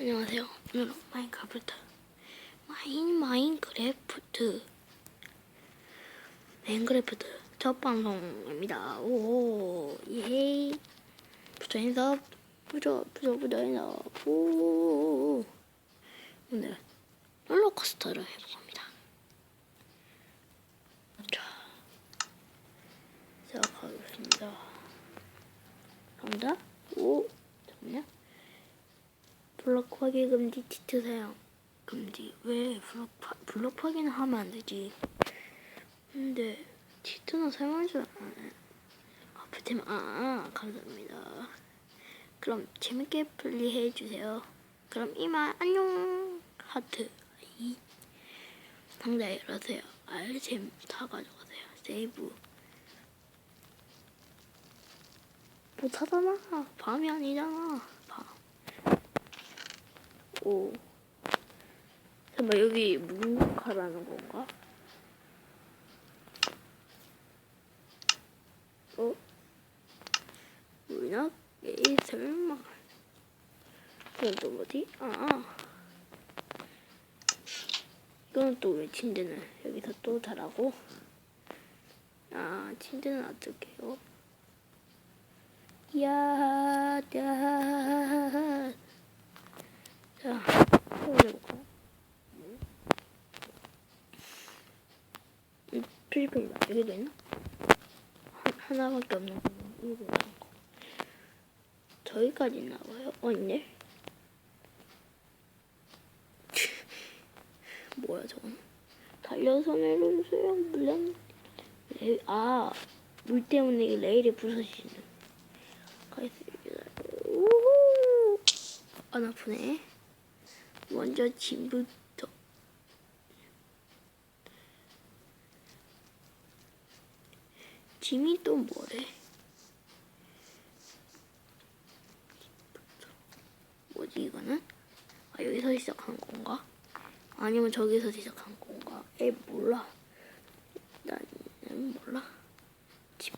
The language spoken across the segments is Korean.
안녕하세요. 오늘은 마인크래프트 마인 마인크래프트 마인크래프트 첫 방송입니다. 오 예. 부처 인사 부처 부처 부처 인사 오 오늘 롤러코스터를 해볼 겁니다. 자 시작하겠습니다. 갑니다. 오 잠깐만요. 블록 파기 금지 티트 사용 금지. 왜 블록 파, 블록 파기는 하면 안 되지? 근데 티트는 사용할 줄 아네. 앞에 테마 아, 아 감사합니다. 그럼 재밌게 플레이해 주세요. 그럼 이만 안녕! 하트. 이 상자 열어세요. 알잼 다 가져가세요. 세이브. 못 하잖아. 밤이 아니잖아. 밤 오. 잠깐만, 여기 문카라는 건가? 어? 문학? 에이, 설마. 이건 또 뭐지? 아. 이건 또 왜 침대는 여기서 또 자라고? 아, 침대는 어떡해요? 야, 야. 자, 해볼까요? 이 필리핀 여기도 있나? 한, 하나밖에 없는 거 이거 거. 저기까지 있나 봐요. 어. 뭐야, 저건? 달려서 내려주세요. 물량. 레, 아, 물 때문에 이 레일이 부서지는. 가있습니다. 우후! 안 아프네. 먼저 짐부터 짐이 또 뭐래? 뭐지 이거는? 아 여기서 시작한 건가? 아니면 저기서 시작한 건가? 에 몰라. 난, 난 몰라. 집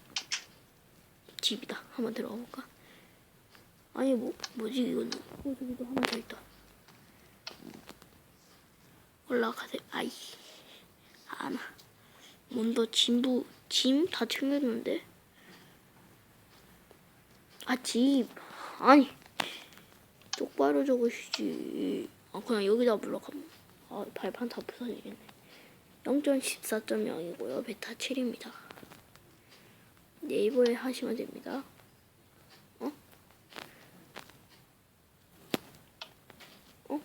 집이다. 한번 들어가 볼까? 아니 뭐 뭐지 이거는? 어 저기도 하나 더 있다. 올라가세요. 아이. 아나. 먼저 짐부, 짐 다 챙겼는데? 아, 집. 아니. 똑바로 적으시지. 아, 그냥 여기다 물러가면. 아, 발판 다 부서지겠네. 0.14.0이고요. 베타 7입니다. 네이버에 하시면 됩니다. 어? 어?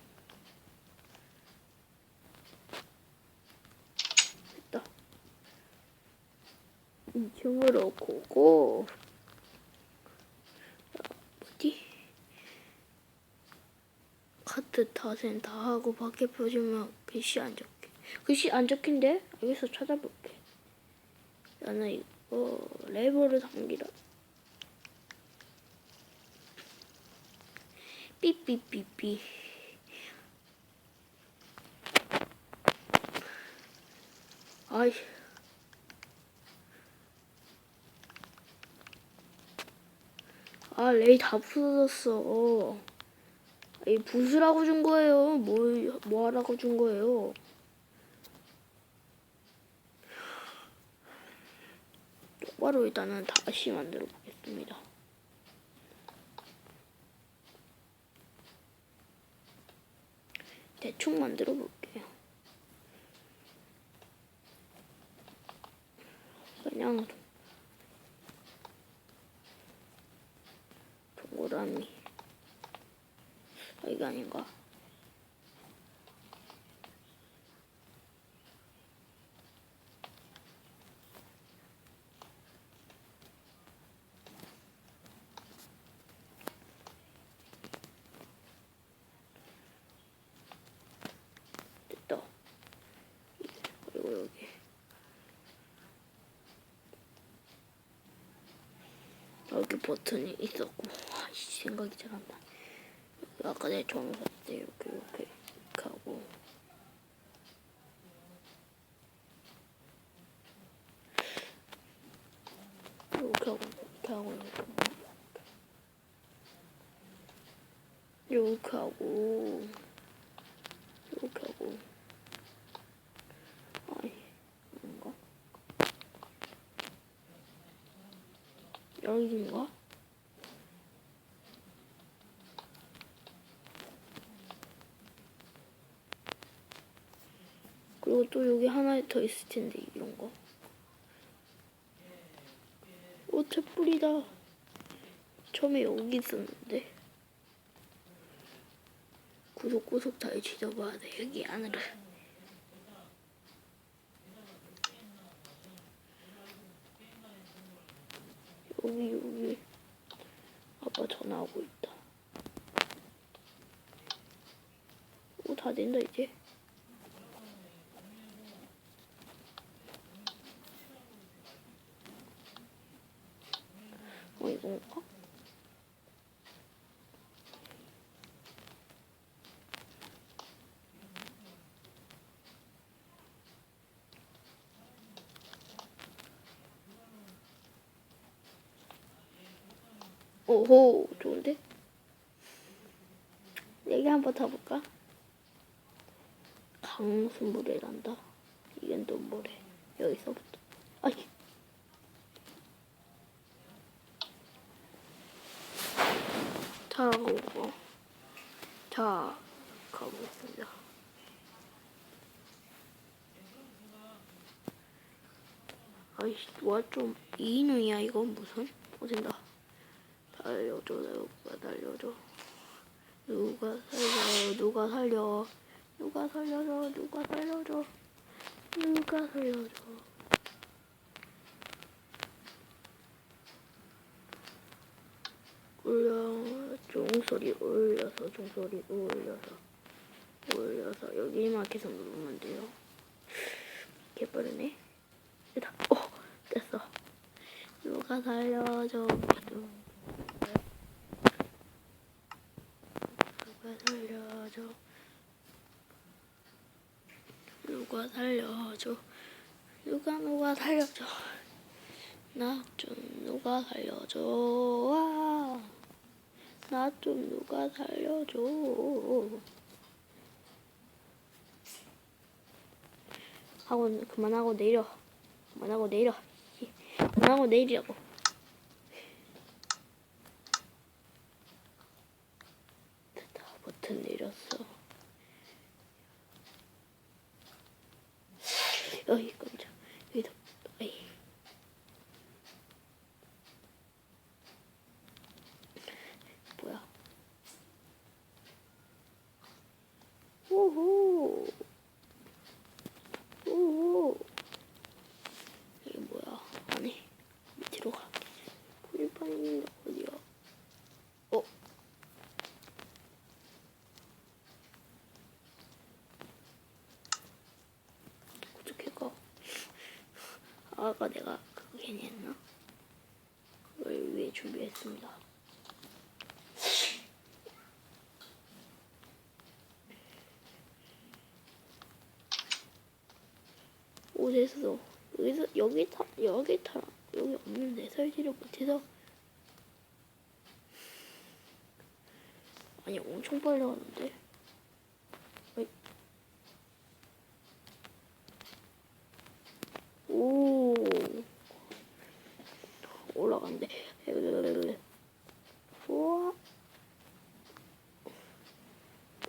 됐다. 2층으로 고고. 자, 뭐지? 카트 탓은 다 하고 밖에 보시면 글씨 안 적혀. 글씨 안 적힌데? 여기서 찾아볼게. 나는 이거 레버를 당기라. 삐삐삐삐. 아이. 아, 레이 다 부서졌어. 이 부수라고 준 거예요. 뭘, 뭐 하라고 준 거예요. 똑바로 일단은 다시 만들어 보겠습니다. 대충 만들어 볼게요. 그냥 아, 이게 아닌가? 됐다. 그리고 여기. 여기 버튼이 있었고, 아이씨, 생각이 잘 안 나. 아까 내 정사 때 이렇게, 이렇게, 하고. 이렇게 하고, 이렇게 하고. 이렇게 하고 이렇게 하고 아이 뭔가 여기인가? 또 여기 하나 더 있을 텐데 이런 거. 오, 촛불이다. 처음에 여기 있었는데. 구석구석 다 뒤져봐야 돼. 여기 안으로. 여기 여기. 아빠 전화하고 있다. 오, 다 된다 이제. 어, 이건가? 오호, 좋은데? 얘기 한번 타볼까? 강수물이란다. 이건 또 뭐래? 여기서부터. 아이. 자, 오고. 자, 가보겠습니다. 아이씨, 와, 좀, 이인우야, 이건 무슨? 어, 된다. 달려줘, 누가 달려줘. 누가 살려, 누가 살려. 누가 살려줘, 누가 살려줘. 누가 살려줘. 울려 종소리 울려서 종소리 울려서 울려서 여기만 계속 누르면 돼요. 개빠르네. 됐다. 어 됐어. 누가 살려줘. 누가 살려줘. 누가 살려줘. 누가 누가 살려줘. 나 좀 누가 살려줘. 와. 나좀 누가 살려줘. 하고 그만하고 내려. 그만하고 내려. 그만하고 내리라고. 버튼 내렸어. 어이 깜짝. 여기다. 어이. 뭐야? 오호. 오호. 이게 뭐야? 안에 밑으로 가. 불판 있는데 어디야? 어? 어떻게 가? 아까 내가 그거 괜히 했나? 그걸 위해 준비했습니다. 옷에서 여기서 여기 타 여기 타 여기 없는데 설치를 못해서 아니 엄청 빨리 가는데 어이. 오 올라간대 우와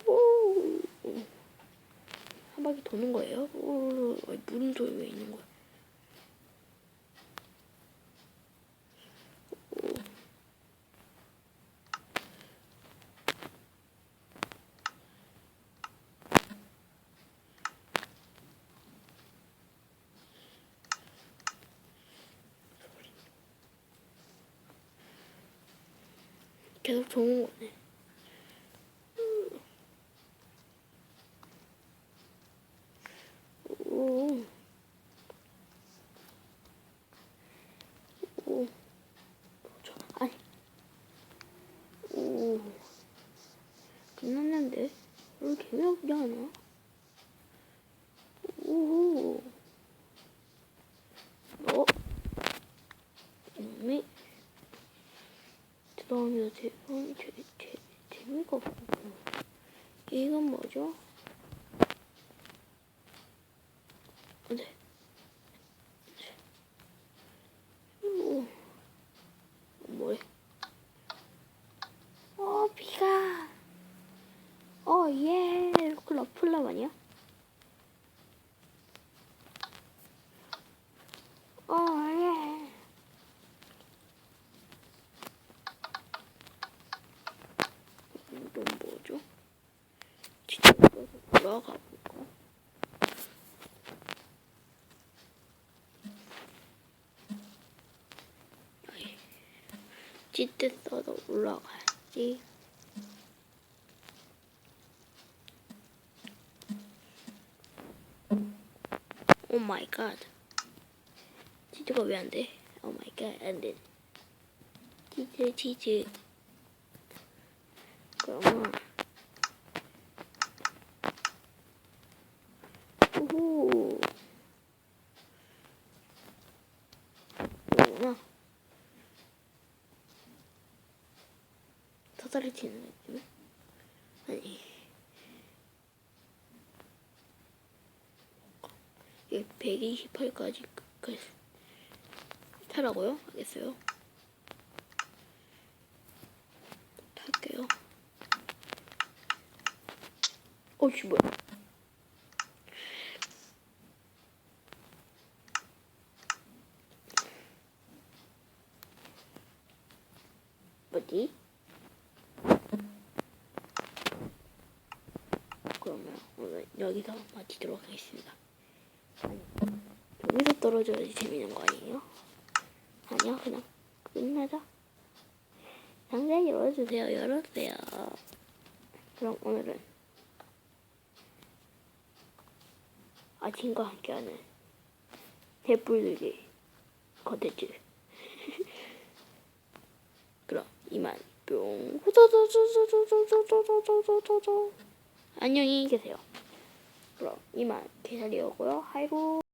오. 한 바퀴 도는 거예요? 오, 아니, 물음표 왜 있는 거야? 오. 계속 좋은 거네. 오. 오. 저, 아니. 오. 끝났는데? 왜 이렇게 개미없게 하나? 오. 어? 재미? 죄송합니다. 제, 어, 제, 제, 재미가 없어. 이건 뭐죠? 네. 오, 뭐래? 어, 비가. 어, 예. 클럽 플럽 아니야? 어, 예. 이건 뭐죠? 진짜 올라가 볼까? 짙게 써서 올라가야지. 오 마이 갓. 치즈가 왜 안 돼? 오 마이 갓, 안 돼. 치즈, 치즈. 그러면 오호 뭐구나 사다리 튀는 느낌? 아니 이게 128까지 그, 타라고요? 알겠어요 탈게요 어씨 뭐야 뭐지? 여기서 마치도록 하겠습니다. 여기서 떨어져야지 재밌는 거 아니에요? 아니요, 그냥 끝나자. 당장 열어주세요, 열었어요. 그럼 오늘은 아침과 함께하는 대뿔들기 컨텐츠. 그럼 이만 뿅. 안녕히 계세요. 그럼 이만 개살이었고요. 아이고.